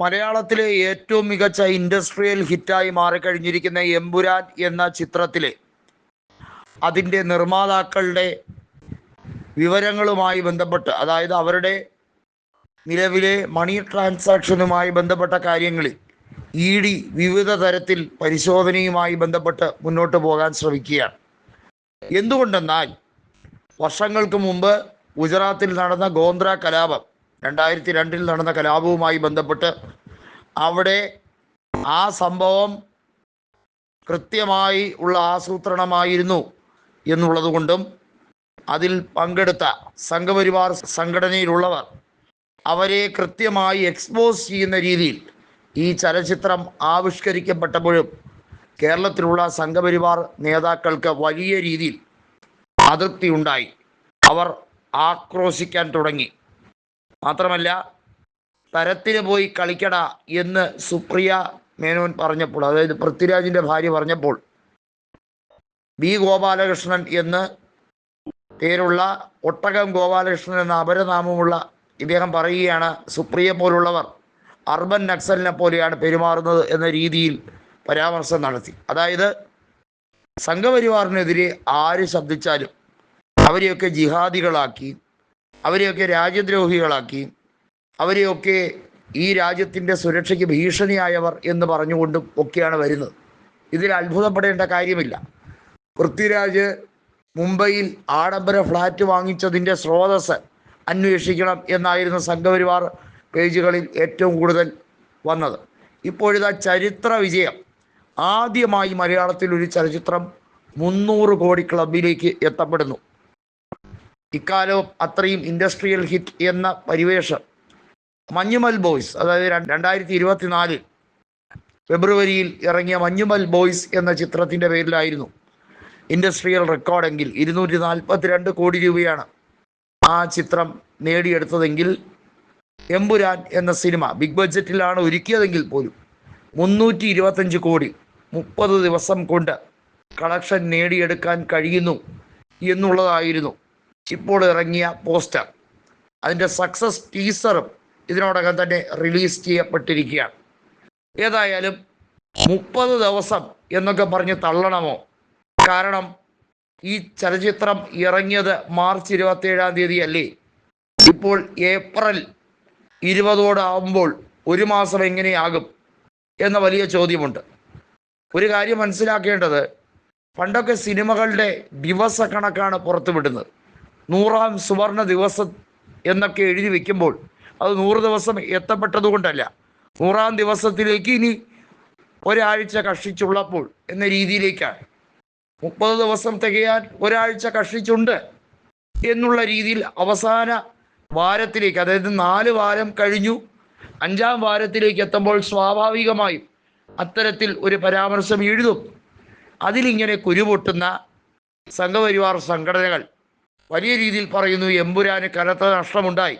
മലയാളത്തിലെ ഏറ്റവും മികച്ച ഇൻഡസ്ട്രിയൽ ഹിറ്റായി മാറിക്കഴിഞ്ഞിരിക്കുന്ന എമ്പുരാൻ എന്ന ചിത്രത്തിലെ അതിന്റെ നിർമ്മാതാക്കളുടെ വിവരങ്ങളുമായി ബന്ധപ്പെട്ട് അതായത് അവരുടെ നിലവിലെ മണി ട്രാൻസാക്ഷനുമായി ബന്ധപ്പെട്ട കാര്യങ്ങളിൽ ഇ ഡി വിവിധ തരത്തിൽ പരിശോധനയുമായി ബന്ധപ്പെട്ട് മുന്നോട്ട് പോകാൻ ശ്രമിക്കുകയാണ്. എന്തുകൊണ്ടെന്നാൽ വർഷങ്ങൾക്ക് മുമ്പ് ഗുജറാത്തിൽ നടന്ന ഗോന്ദ്ര കലാപം രണ്ടായിരത്തി രണ്ടിൽ നടന്ന കലാപവുമായി ബന്ധപ്പെട്ട് അവിടെ ആ സംഭവം കൃത്യമായി ഉള്ള ആസൂത്രണമായിരുന്നു എന്നുള്ളതുകൊണ്ടും അതിൽ പങ്കെടുത്ത സംഘപരിവാർ സംഘടനയിലുള്ളവർ അവരെ കൃത്യമായി എക്സ്പോസ് ചെയ്യുന്ന രീതിയിൽ ഈ ചലച്ചിത്രം ആവിഷ്കരിക്കപ്പെട്ടപ്പോഴും കേരളത്തിലുള്ള സംഘപരിവാർ നേതാക്കൾക്ക് വലിയ രീതിയിൽ അതൃപ്തി ഉണ്ടായി അവർ ആക്രോശിക്കാൻ തുടങ്ങി. മാത്രമല്ല തരത്തിന് പോയി കളിക്കട എന്ന് സുപ്രിയ മേനോൻ പറഞ്ഞപ്പോൾ അതായത് പൃഥ്വിരാജിന്റെ ഭാര്യ പറഞ്ഞപ്പോൾ ബി ഗോപാലകൃഷ്ണൻ എന്ന് പേരുള്ള ഒട്ടകം ഗോപാലകൃഷ്ണൻ എന്ന അപരനാമമുള്ള ഇദ്ദേഹം പറയുകയാണ് സുപ്രിയ പോലുള്ളവർ. അർബൻ നക്സലിനെ പോലെയാണ് പെരുമാറുന്നത് എന്ന രീതിയിൽ പരാമർശം നടത്തി. അതായത് സംഘപരിവാറിനെതിരെ ആര് ശബ്ദിച്ചാലും അവരെയൊക്കെ ജിഹാദികളാക്കി അവരെയൊക്കെ രാജ്യദ്രോഹികളാക്കി. അവരെയൊക്കെ ഈ രാജ്യത്തിന്റെ സുരക്ഷയ്ക്ക് ഭീഷണിയായവർ എന്ന് പറഞ്ഞുകൊണ്ടും ഒക്കെയാണ് വരുന്നത്. ഇതിൽ അത്ഭുതപ്പെടേണ്ട കാര്യമില്ല. പൃഥ്വിരാജ് മുംബൈയിൽ ആഡംബര ഫ്ലാറ്റ് വാങ്ങിച്ചതിന്റെ സ്രോതസ് അന്വേഷിക്കണം എന്നായിരുന്നു സംഘപരിവാർ പേജുകളിൽ ഏറ്റവും കൂടുതൽ വന്നത്. ഇപ്പോഴിതാ ചരിത്ര വിജയം. ആദ്യമായി മലയാളത്തിൽ ഒരു ചലച്ചിത്രം മുന്നൂറ് കോടി ക്ലബിലേക്ക് എത്തപ്പെടുന്നു. ഇക്കാലവും അത്രയും ഇൻഡസ്ട്രിയൽ ഹിറ്റ് എന്ന പരിവേഷം. മഞ്ഞുമൽ ബോയ്സ് അതായത് രണ്ട് രണ്ടായിരത്തി ഇരുപത്തിനാലിൽ ഫെബ്രുവരിയിൽ ഇറങ്ങിയ മഞ്ഞുമൽ ബോയ്സ് എന്ന ചിത്രത്തിന്റെ പേരിലായിരുന്നു ഇൻഡസ്ട്രിയൽ റെക്കോർഡെങ്കിൽ ഇരുന്നൂറ്റി നാൽപ്പത്തിരണ്ട് കോടി രൂപയാണ് ആ ചിത്രം നേടിയെടുത്തതെങ്കിൽ എമ്പുരാൻ എന്ന സിനിമ ബിഗ് ബഡ്ജറ്റിലാണ് ഒരുക്കിയതെങ്കിൽ പോലും മുന്നൂറ്റി ഇരുപത്തഞ്ച് കോടി മുപ്പത് ദിവസം കൊണ്ട് കളക്ഷൻ നേടിയെടുക്കാൻ കഴിയുന്നു എന്നുള്ളതായിരുന്നു ഇപ്പോൾ ഇറങ്ങിയ പോസ്റ്റർ. അതിന്റെ സക്സസ് ടീസറും ഇതിനോടകം തന്നെ റിലീസ് ചെയ്യപ്പെട്ടിരിക്കുകയാണ്. ഏതായാലും മുപ്പത് ദിവസം എന്നൊക്കെ പറഞ്ഞ് തള്ളണമോ? കാരണം ഈ ചലച്ചിത്രം ഇറങ്ങിയത് മാർച്ച് ഇരുപത്തേഴാം തീയതി അല്ലേ ഇപ്പോൾ ഏപ്രിൽ ഇരുപതോടാവുമ്പോൾ ഒരു മാസം എങ്ങനെയാകും എന്ന വലിയ ചോദ്യമുണ്ട്. ഒരു കാര്യം മനസ്സിലാക്കേണ്ടത് പണ്ടൊക്കെ സിനിമകളുടെ ദിവസക്കണക്കാണ് പുറത്തുവിടുന്നത്. നൂറാം സുവർണ ദിവസം എന്നൊക്കെ എഴുതി വെക്കുമ്പോൾ അത് നൂറ് ദിവസം എത്തപ്പെട്ടതുകൊണ്ടല്ല. നൂറാം ദിവസത്തിലേക്ക് ഇനി ഒരാഴ്ച കഷ്ടിച്ചുള്ളപ്പോൾ എന്ന രീതിയിലേക്കാണ്. മുപ്പത് ദിവസം തികയാൻ ഒരാഴ്ച കഷ്ടിച്ചുണ്ട് എന്നുള്ള രീതിയിൽ അവസാന വാരത്തിലേക്ക് അതായത് നാല് വാരം കഴിഞ്ഞു അഞ്ചാം വാരത്തിലേക്ക് എത്തുമ്പോൾ സ്വാഭാവികമായും അത്തരത്തിൽ ഒരു പരാമർശം എഴുതും. അതിലിങ്ങനെ കുരുപൊട്ടുന്ന സംഘപരിവാർ സംഘടനകൾ വലിയ രീതിയിൽ പറയുന്നു എമ്പുരാന് കനത്ത നഷ്ടമുണ്ടായി.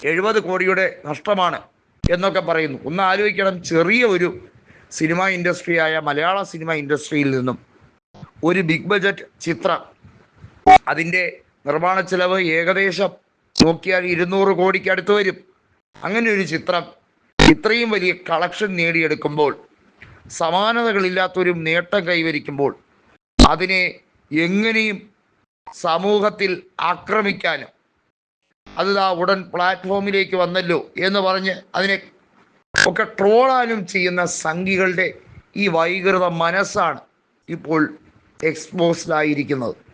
എഴുപത് കോടിയുടെ നഷ്ടമാണ് എന്നൊക്കെ പറയുന്നു. ഒന്ന് ആലോചിക്കണം ചെറിയ ഒരു സിനിമ ഇൻഡസ്ട്രിയായ മലയാള സിനിമ ഇൻഡസ്ട്രിയിൽ നിന്നും ഒരു ബിഗ് ബജറ്റ് ചിത്രം അതിന്റെ നിർമ്മാണ ചെലവ് ഏകദേശം നോക്കിയാൽ ഇരുന്നൂറ് കോടിക്ക് അടുത്ത് വരും. അങ്ങനെ ഒരു ചിത്രം ഇത്രയും വലിയ കളക്ഷൻ നേടിയെടുക്കുമ്പോൾ സമാനതകളില്ലാത്തൊരു നേട്ടം കൈവരിക്കുമ്പോൾ അതിനെ എങ്ങനെയും സമൂഹത്തിൽ ആക്രമിക്കാനും അത് ആ ഉടൻ പ്ലാറ്റ്ഫോമിലേക്ക് വന്നല്ലോ എന്ന് പറഞ്ഞ് അതിനെ ഒക്കെ ട്രോളാനും ചെയ്യുന്ന സംഘികളുടെ ഈ വൈകൃത മനസ്സാണ് ഇപ്പോൾ എക്സ്പോസ്ഡ് ആയിരിക്കുന്നത്.